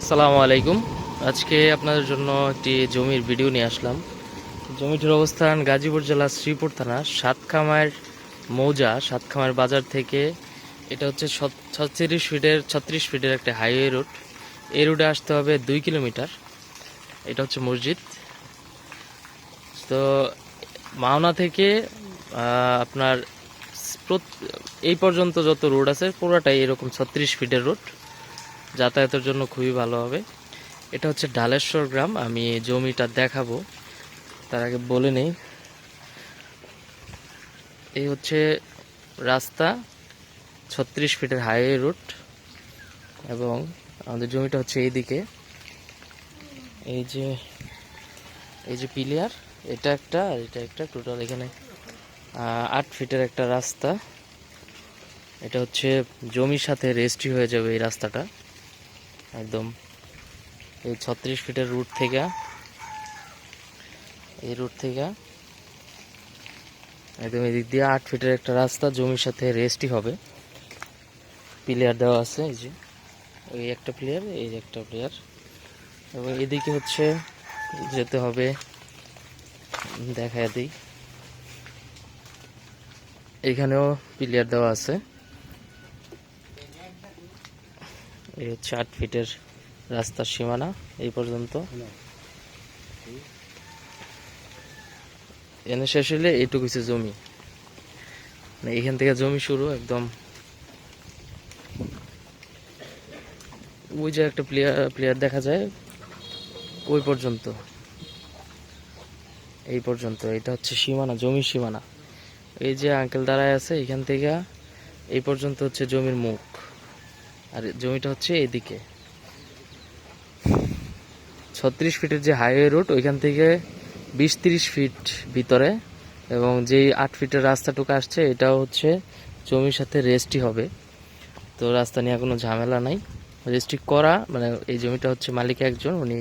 আসসালামু আলাইকুম। আজকে আপনাদের জন্য একটি জমির ভিডিও নিয়ে আসলাম। জমিটির অবস্থান গাজীপুর জেলার শ্রীপুর থানা সাতখামার মৌজা সাতখামার বাজার থেকে। এটা হচ্ছে ছত্রিশ ফিটের ছত্রিশ ফিটের একটা হাইওয়ে রুট এই রুটে আসতে হবে দুই কিলোমিটার। এটা হচ্ছে মসজিদ। তো মাওনা থেকে আপনার এই পর্যন্ত যত রোড আছে, পুরোটাই এরকম ছত্রিশ ফিটের রুট যাতায়াতের জন্য খুবই ভালো হবে। এটা হচ্ছে ডালেশ্বর গ্রাম, আমি জমিটা দেখাবো। তার আগে বলে নেই। এই হচ্ছে রাস্তা, ছত্রিশ ফিটের হাইওয়ে রুট এবং আমাদের জমিটা হচ্ছে এইদিকে। এই যে এই যে পিলিয়ার এটা একটা আর এটা একটা টোটাল এখানে আট ফিটের একটা রাস্তা। এটা হচ্ছে জমির সাথে রেজিস্ট্রি হয়ে যাবে এই রাস্তাটা। একদম। এই ছত্রিশ ফিটের রুট থেকে, এই রুট থেকে একদম এদিক দিয়ে আট ফিটের একটা রাস্তা, জমির সাথে রেস্টই হবে। প্লেয়ার দেওয়া আছে, এই যে, ওই একটা প্লেয়ার এই একটা প্লেয়ার এবং এদিকে হচ্ছে যেতে হবে দেখা দিই। এখানেও প্লেয়ার দেওয়া আছে। এই হচ্ছে আট ফিটের রাস্তার সীমানা, এই পর্যন্ত। এনে শেষ হলে এইটুকু হচ্ছে জমি। মানে এখান থেকে জমি শুরু, একদম। ওই যে একটা প্লেয়ার প্লেয়ার দেখা যায়, ওই পর্যন্ত। এই পর্যন্ত, এটা হচ্ছে সীমানা, জমির সীমানা। এই যে আঙ্কেল দাঁড়ায় আছে, এখান থেকে এই পর্যন্ত হচ্ছে জমির মুখ। আর জমিটা হচ্ছে এদিকে। ছত্রিশ ফিটের যে হাইওয়ে রোড ওইখান থেকে বিশ তিরিশ ফিট ভিতরে এবং যেই আট ফিটের রাস্তাটুকু আসছে, এটাও হচ্ছে জমির সাথে রেস্টই হবে। তো রাস্তা নিয়ে কোনো ঝামেলা নাই। রেস্ট্রি করা মানে এই জমিটা হচ্ছে মালিক একজন, উনি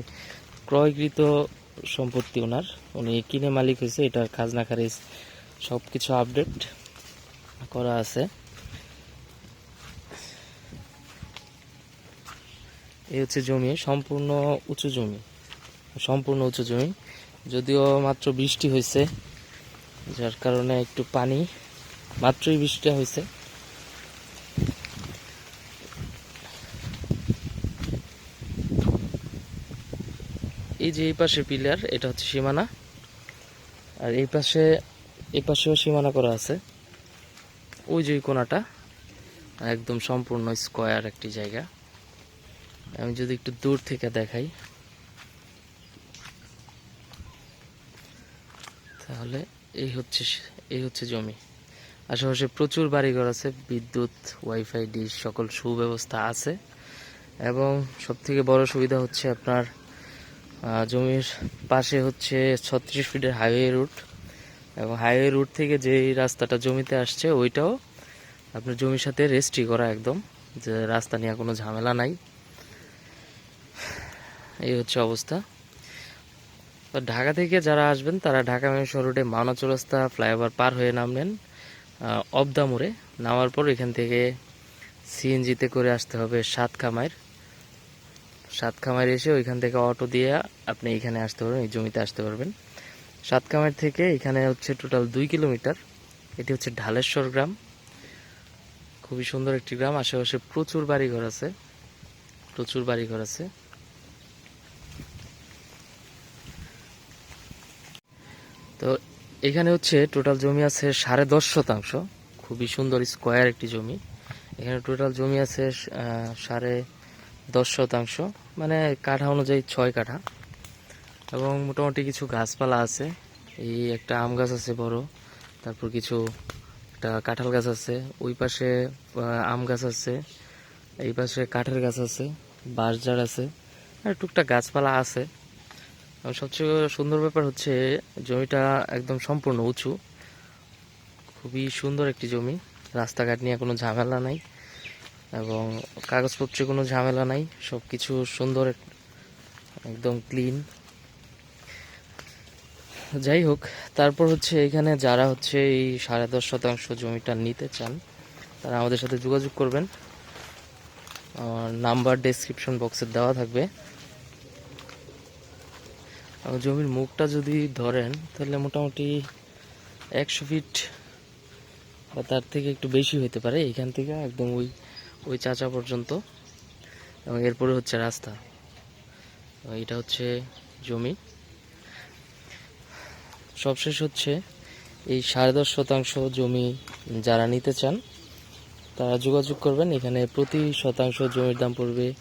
ক্রয়কৃত সম্পত্তি ওনার। উনি কিনে মালিক হয়েছে, এটার খাজনা খারিজ সব কিছু আপডেট করা আছে। এই হচ্ছে জমি, সম্পূর্ণ উঁচু জমি, সম্পূর্ণ উঁচু জমি। যদিও মাত্র বৃষ্টি হয়েছে, যার কারণে একটু পানি, মাত্রই বৃষ্টি হয়েছে। এই যে এই পাশে পিলার, এটা হচ্ছে সীমানা। আর এই পাশে, এই পাশেও সীমানা করা আছে। ওই যে কোনাটা, একদম সম্পূর্ণ স্কোয়ার একটি জায়গা। আমি যদি একটু দূর থেকে দেখাই। তাহলে এই হচ্ছে এই হচ্ছে জমি। আশেপাশে প্রচুর বাড়িঘর আছে, বিদ্যুৎ, ওয়াইফাই, ডিশ, সকল সুব্যবস্থা আছে। এবং সব থেকে বড় সুবিধা হচ্ছে আপনার জমির পাশে হচ্ছে ছত্রিশ ফিটের হাইওয়ে রুট এবং হাইওয়ে রুট থেকে যে রাস্তাটা জমিতে আসছে, ওইটাও আপনার জমির সাথে রেজিস্ট্রি করা একদম। যে রাস্তা নিয়ে কোনো ঝামেলা নাই। এই হচ্ছে অবস্থা। তো ঢাকা থেকে যারা আসবেন, তারা ঢাকা মেমশো রোডে মাওনা চৌরাস্তা ফ্লাইওভার পার হয়ে নামলেন অবদা মোড়ে। নামার পর এখান থেকে সিএনজিতে করে আসতে হবে সাতখামাইর। সাতখামাইর এসে ওইখান থেকে অটো দিয়ে আপনি এখানে আসতে পারবেন, এই জমিতে আসতে পারবেন। সাতখামাইর থেকে এখানে হচ্ছে টোটাল দুই কিলোমিটার। এটি হচ্ছে ঢালেশ্বর গ্রাম। খুবই সুন্দর একটি গ্রাম। আশেপাশে প্রচুর বাড়িঘর আছে। প্রচুর বাড়িঘর আছে। তো এখানে হচ্ছে টোটাল জমি আছে সাড়ে দশ শতাংশ। খুবই সুন্দর স্কোয়ার একটি জমি। এখানে টোটাল জমি আছে সাড়ে দশ শতাংশ। মানে কাঠা অনুযায়ী ছয় কাঠা। এবং মোটামুটি কিছু গাছপালা আছে। এই একটা আম গাছ আছে বড়। তারপর কিছু একটা কাঁঠাল গাছ আছে। ওই পাশে আম গাছ আছে। এই পাশে কাঠের গাছ আছে, বাঁশঝাড় আছে। আর টুকটাক গাছপালা আছে। সবচেয়ে সুন্দর ব্যাপার হচ্ছে জমিটা একদম সম্পূর্ণ উঁচু। খুবই সুন্দর একটি জমি। রাস্তাঘাট নিয়ে কোনো ঝামেলা নাই এবং কাগজপত্রে কোনো ঝামেলা নাই। সব কিছু সুন্দর, একদম ক্লিন যাই হোক, তারপর হচ্ছে এখানে যারা হচ্ছে এই সাড়ে দশ শতাংশ জমিটা নিতে চান, তারা আমাদের সাথে যোগাযোগ করবেন। আমার নাম্বার ডেসক্রিপশন বক্সে দেওয়া থাকবে। জমির মুখটা যদি ধরেন, তাহলে মোটামুটি একশো ফিট বা তার থেকে একটু বেশি হতে পারে এখান থেকে একদম ওই ওই চাচা পর্যন্ত। এবং এরপরে হচ্ছে রাস্তা। এটা হচ্ছে জমি। সবশেষ হচ্ছে এই সাড়ে দশ শতাংশ জমি যারা নিতে চান, তারা যোগাযোগ করবেন। এখানে প্রতি শতাংশ জমির দাম পড়বে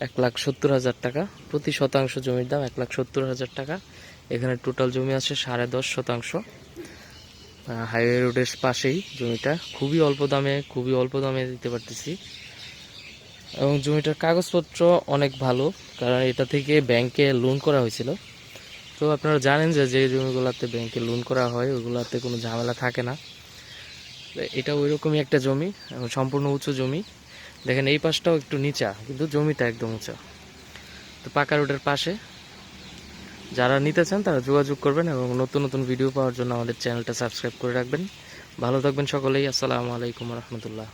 এক লাখ সত্তর হাজার টাকা। প্রতি শতাংশ জমির দাম এক লাখ সত্তর হাজার টাকা। এখানে টোটাল জমি আছে সাড়ে দশ শতাংশ। হাইওয়ে রোডের পাশেই জমিটা। খুবই অল্প দামে, খুবই অল্প দামে দিতে পারতেছি। এবং জমিটার কাগজপত্র অনেক ভালো, কারণ এটা থেকে ব্যাংকে লোন করা হয়েছিল। তো আপনারা জানেন যে যে জমিগুলোতে ব্যাংকে লোন করা হয়, ওগুলোতে কোনো ঝামেলা থাকে না। এটা ওই রকমই একটা জমি সম্পূর্ণ উঁচু জমি। দেখেন এই পাশটাও একটু নিচা, কিন্তু জমিটা একদম উঁচা। তো পাকা রোডের পাশে। যারা নিতে চান তারা যোগাযোগ করবেন এবং নতুন নতুন ভিডিও পাওয়ার জন্য আমাদের চ্যানেলটা সাবস্ক্রাইব করে রাখবেন। ভালো থাকবেন সকলেই, আসসালামু আলাইকুম রহমতুল্লাহ।